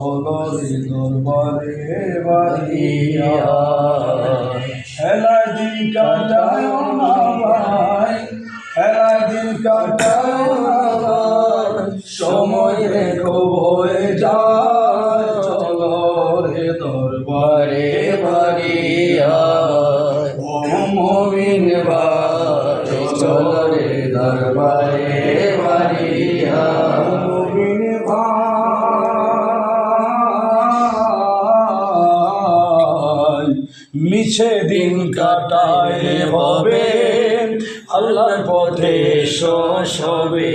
হলরে দরবারে বাড়িয়া। খেলায় দিন কাটায় খেলায় দিন কাটায় সময় হয়ে যায়, চলো রে দরবারে বাড়িয়া। মিছে দিন কাটায় হবে। আল্লাহর পথে হবে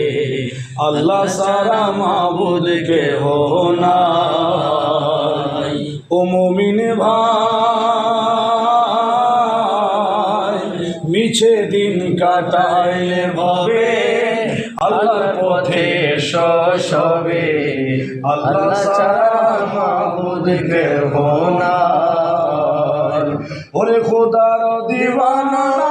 আল্লাহ সারা মাবুদকে হো নাই। ও মমিন ভাই, মিছে দিন কাটায় হবে। আল্লাহর পথে হবে আল্লাহ সারা মাবুদকে হো নাই। ওরে খোদার দিওয়ানা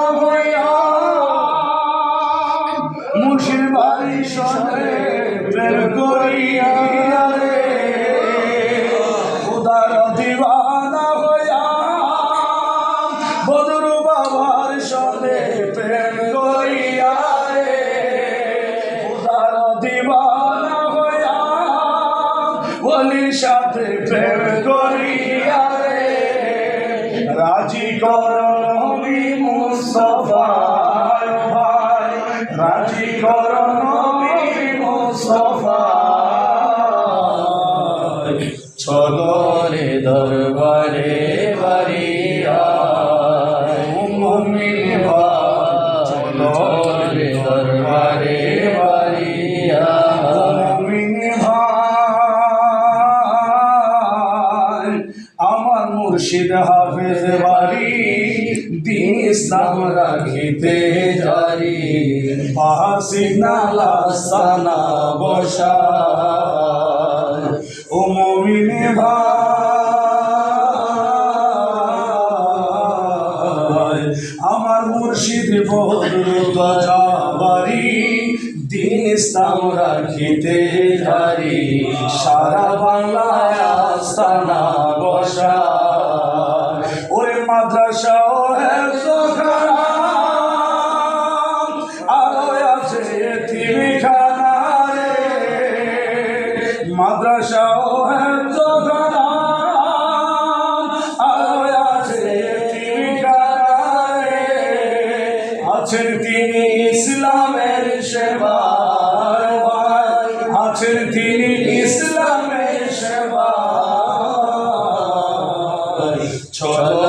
কর নবী মুস্তফা ভাই রাজি কর নবী মুস্তফা চলো রে দরবারে বাড়িয়া মুমিন ভাই চলো রে দরবারে মুমিন ভাই আমার মুর্শিদ ইসলাম রাখিতে জারি বসা ও মমিন ভাই, আমার মুর্শিদ যাবারি, দিন ইসলাম রাখিতে জারি সারা বাংলায় আস্তানা বসা আছেন তিনি ইসলামের সেবা আছেন তিনি ইসলামের সেবা চলরে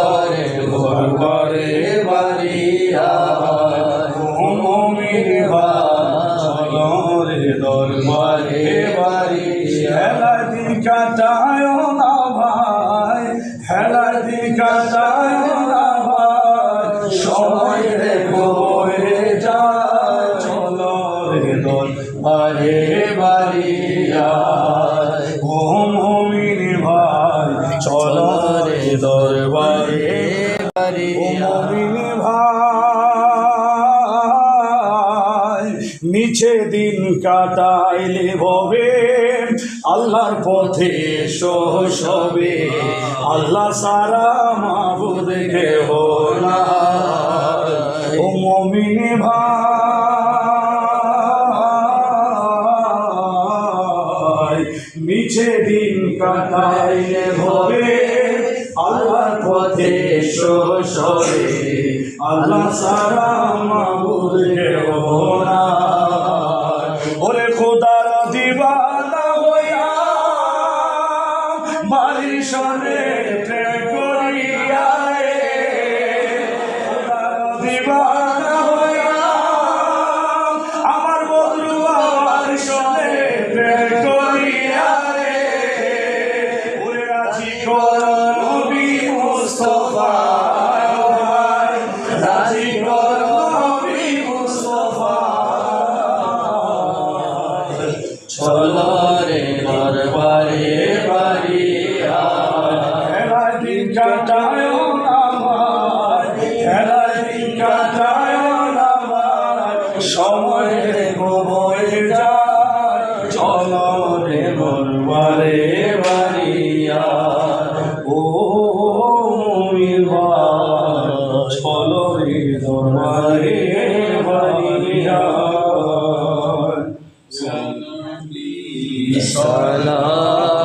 ভাই মিছে দিন কাটাইলে ভবে। আল্লাহর পথে সহ সবে। আল্লাহ সারা মাহবুদ কেহ আল্লাহ সারা মাবুদ কেহ না চলো بصلاه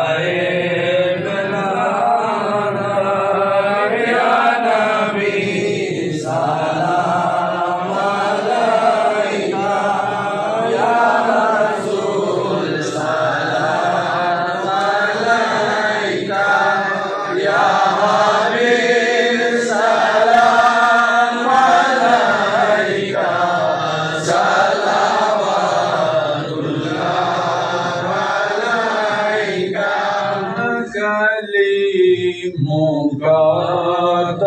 won't guard.